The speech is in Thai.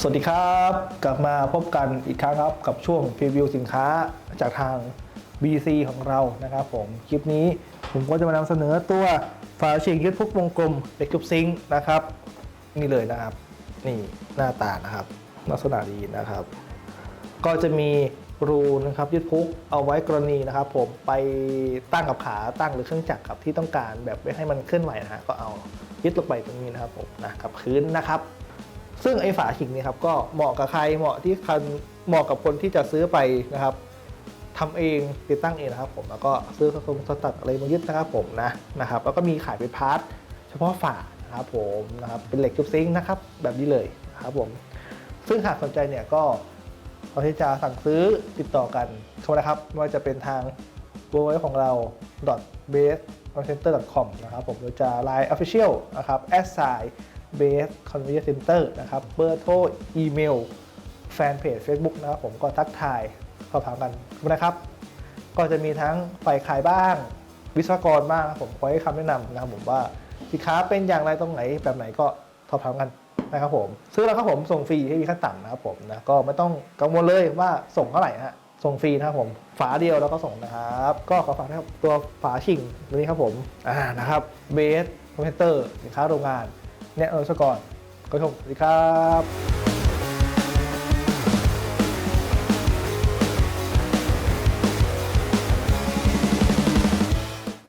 สวัสดีครับ กลับมาพบกันอีกครั้งครับกับช่วงพรีวิวสินค้าจากทาง BC ของเรานะครับผมคลิปนี้ผมก็จะมานำเสนอตัวฝาฉีกยึดพุกวงกลมเด็กจุบซิงค์นะครับ นี่เลยนะครับ นี่หน้าตานะครับ ลักษณะดีนะครับ ก็จะมีรูนะครับยึดพุกเอาไว้กรณีนะครับ ผมไปตั้งกับขาตั้งหรือเครื่องจักรครับที่ต้องการแบบไม่ให้มันเคลื่อนไหวนะฮะก็เอายึดลงไปตรงนี้นะครับผมนะกับพื้นนะครับ ซึ่งไอ้ฝาขิงเนี่ยครับก็เหมาะกับใครเหมาะที่คันเหมาะกับคนที่จะซื้อไปนะครับทำเองติดตั้งเองนะครับผมแล้วก็ซื้อสตงสตัดอะไรมายึดนะครับผมนะนะครับ แล้วก็มีขายเป็นพาร์ทเฉพาะฝานะครับผมนะครับเป็นเหล็กจุบซิงนะครับแบบนี้เลยนะครับผมซึ่งหากสนใจเนี่ยก็ขอที่จะสั่งซื้อติดต่อกันเข้ามานะครับไม่ว่าจะเป็นทางเว็บไซต์ของเรา base center com นะครับผมหรือจะ Line Official นะครับ s i base convenience center นะครับ เบอร์โทร อีเมล แฟนเพจ Facebook นะครับผมก็ทักทายสอบถามกันนะครับ ก็จะมีทั้งฝ่ายขายบ้าง วิศวกรบ้างผมคอยให้คำแนะนำนะครับผมว่าสินค้าเป็นอย่างไรตรงไหนแบบไหนก็สอบถามกันนะครับผมซื้อแล้วครับผมส่งฟรีให้มีขั้นต่ำนะครับผมนะก็ไม่ต้องกังวลเลยว่าส่งเท่าไหร่นะฮะส่งฟรีนะครับผมฝาเดียวแล้วก็ส่งนะครับ ก็ขอฝากนะครับตัวฝาชิงตัวนี้ครับผมอ่านะครับเบสคอมพิวเตอร์สินค้าโรงงาน เนี่ยเออซะก่อนก็ชมสวัสดีครับ